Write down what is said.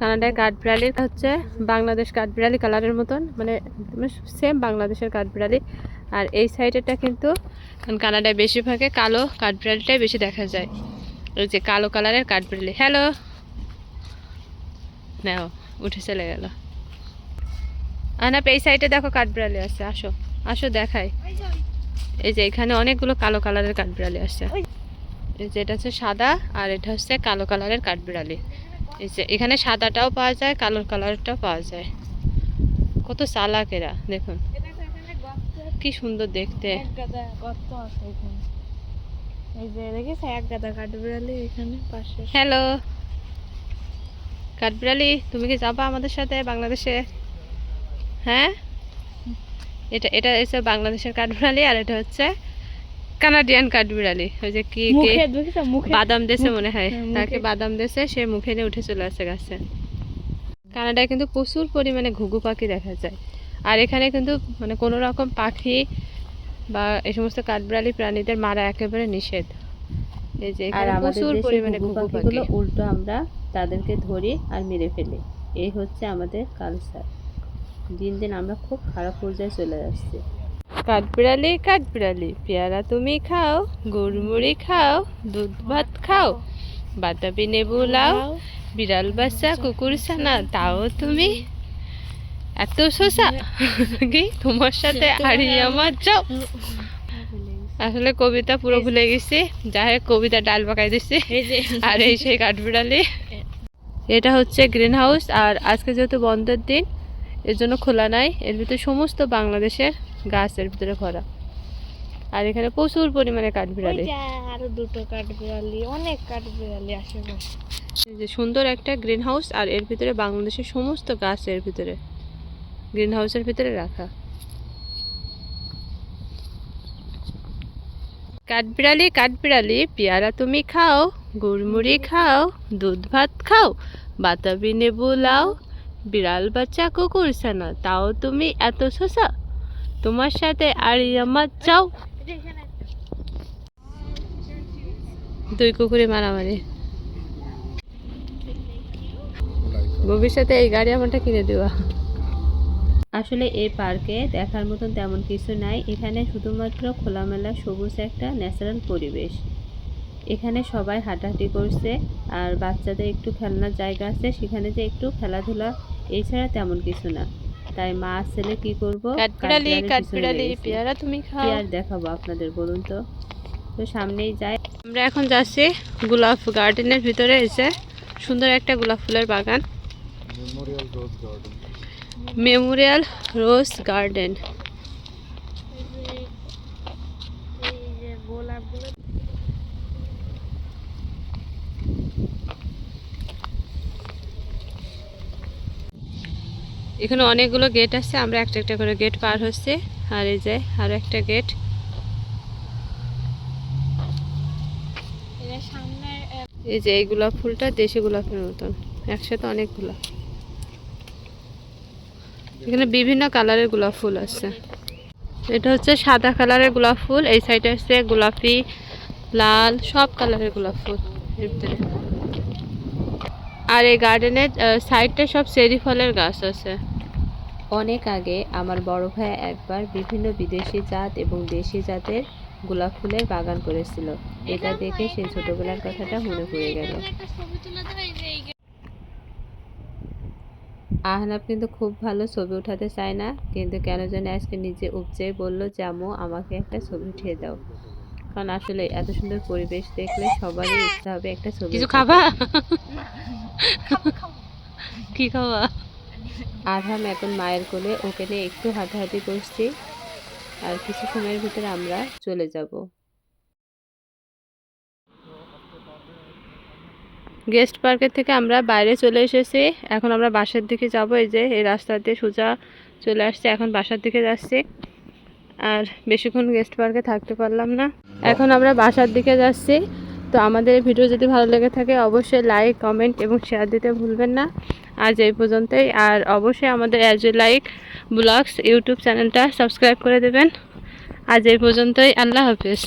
কানাডায় কাঠবিড়ালির হচ্ছে বাংলাদেশ কাঠবিড়ালি কালারের মতন মানে সেম বাংলাদেশের কাঠবিড়ালি আর এই সাইডেরটা কিন্তু কানাডায় বেশিরভাগে কালো কাঠবিড়ালিটাই বেশি দেখা যায়। ওই যে কালো কালারের কাঠবিড়ালি হ্যালো নাও, উঠে চলে গেল। আনাপ, এই সাইডে দেখো কাঠবিড়ালি আছে, আসো। আসো, দেখাই। এই যে এখানে অনেকগুলো কালো কালারের কাঠবিড়ালি আসছে এই যে এটা হচ্ছে সাদা আর এটা হচ্ছে কালো কালারের কাঠবিড়ালি এই যে এখানে সাদাটাও পাওয়া যায় কালো কালারটাও পাওয়া যায়। কত চালাক এরা দেখুন। কি সুন্দর দেখতে। হ্যালো কাঠবিড়ালি তুমি কি যাবা আমাদের সাথে বাংলাদেশে? হ্যাঁ? এটা এটা হচ্ছে বাংলাদেশের কাঠবিড়ালি আর এটা হচ্ছে কানাডিয়ান কাঠবিড়ালি। ওই যে কি বাদাম দেশে মনে হয়। হ্যাঁ, তাকে বাদাম দেশে সে মুখে নিয়ে উঠে চলে আসে গাছে। কানাডায় কিন্তু প্রচুর পরিমাণে ঘুঘু পাখি দেখা যায়। আর এখানে কিন্তু মানে কোনো রকম পাখি বা এই সমস্ত কাঠবিড়ালি প্রাণীদের মারা একেবারে নিষেধ। এই যে প্রচুর পরিমাণে ঘুঘু ঘুঘু পাখি। পাখিগুলো উল্টো আমরা তাদেরকে ধরি আর মেরে ফেলি। এই হচ্ছে আমাদের কালচার দিন দিন আমরা খুব খারাপ পর্যায়ে চলে যাচ্ছি কাঠবিড়ালি কাঠবিড়ালি। পেয়ারা তুমি খাও গুড়মুড়ি খাও দুধ ভাত খাও বাতাবি নেবু লাও বিড়াল বাচ্চা কুকুর ছানা তাও তুমি? এত শোষা কি? তোমার সাথে আড়ি আমার যাও আসলে কবিতা পুরো ভুলে গেছি। যাই হোক কবিতা ডাল পাকাই দিচ্ছি আর এই সেই কাঠবিড়ালি। এটা হচ্ছে গ্রিন হাউস। আর আজকে যেহেতু বন্ধের দিন এর জন্য খোলা নাই। এর ভিতরে সমস্ত বাংলাদেশের গাছ এর ভিতরে ভরা। আর এখানে প্রচুর পরিমাণে কাঠবিড়ালি। আরও দুটো কাঠবিড়ালি অনেক কাঠবিড়ালি আশেপাশে এই যে সুন্দর একটা গ্রিন হাউস আর এর ভিতরে বাংলাদেশের সমস্ত গাছ এর ভিতরে। গ্রিন হাউসের ভিতরে রাখা। কাঠবিড়ালি কাঠবিড়ালি পেয়ারা তুমি খাও গুড়মুড়ি খাও দুধ ভাত খাও বাতাবি নেবু লাও বিড়াল বাচ্চা কুকুর ছানা তাও তুমি এত শোষা তোমার সাথে আর আমার চাও দুই কুকুরে মারামারি। ভবিষ্যতে এই গাড়ি আমারটা কিনে দেওয়া আসলে এই পার্কে দেখার মতন তেমন কিছু নাই। এখানে শুধুমাত্র খোলামেলা সবুজ একটা ন্যাচারাল পরিবেশ। এখানে সবাই হাঁটাহাঁটি করছে আর বাচ্চাদের একটু খেলনার জায়গা আছে। সেখানে যে একটু খেলাধুলা, এছাড়া তেমন কিছু না। তাই মা ছেলে কি করব? কাঠবিড়ালি কাঠবিড়ালি পেয়ারা তুমি খাও। পেয়ার দেখাবো আপনাদের বলুন তো? তো সামনেই যাই। আমরা এখন যাচ্ছি গোলাপ গার্ডেনের ভিতরে এসে। সুন্দর একটা গোলাপ ফুলের বাগান। মেমোরিয়াল রোজ গার্ডেন এই যে গোলাপগুলো এখানে অনেকগুলো গেট আছে আমরা একটা একটা করে গেট পার হচ্ছে। আর এই যে আর একটা গেট এই যে এই গোলাপ ফুলটা দেশি গোলাপের মতন একসাথে অনেকগুলো। এখানে বিভিন্ন কালারের গোলাপ ফুল আছে। এটা হচ্ছে সাদা কালারের গোলাপ ফুল এই সাইডে আছে গোলাপি লাল সব কালারের গোলাপ ফুল এর ভিতরে। আর এই গার্ডেনের সাইডটা সব চেরি ফলের গাছ আছে। অনেক আগে আমার বড় ভাই একবার বিভিন্ন বিদেশি জাত এবং দেশি জাতের গোলাপ ফুলের বাগান করেছিল এটা দেখে সেই ছোটবেলার কথাটা মনে পড়ে গেল আহনাব কিন্তু খুব ভালো ছবি উঠাতে চায় না কিন্তু কেন যেন আজকে নিজে উপচে বলল যে আম্মু আমাকে একটা ছবি উঠিয়ে দাও কারণ আসলে এত সুন্দর পরিবেশ দেখলে সবারই ইচ্ছা হবে একটা ছবি কিছু খাবা কি খাওয়া আরহাম এখন মায়ের কোলে, ওকে নিয়ে একটু হাঁটাহাঁটি করছি। আর কিছু সময়ের ভিতরে আমরা চলে যাব। গেস্ট পার্কের থেকে আমরা বাইরে চলে এসেছি। এখন আমরা বাসার দিকে যাব। এই যে, এই রাস্তা দিয়ে সোজা চলে আসছে। এখন বাসার দিকে যাচ্ছি। আর বেশিক্ষণ গেস্ট পার্কে থাকতে পারলাম না। এখন আমরা বাসার দিকে যাচ্ছি। তো আমাদের ভিডিও যদি ভালো লেগে থাকে, অবশ্যই লাইক, কমেন্ট এবং শেয়ার দিতে ভুলবেন না। আজ এই পর্যন্তই। আর অবশ্যই আমাদের as a like blogs, YouTube চ্যানেলটা সাবস্ক্রাইব করে দেবেন। আজ এই পর্যন্তই। আল্লাহ হাফিজ।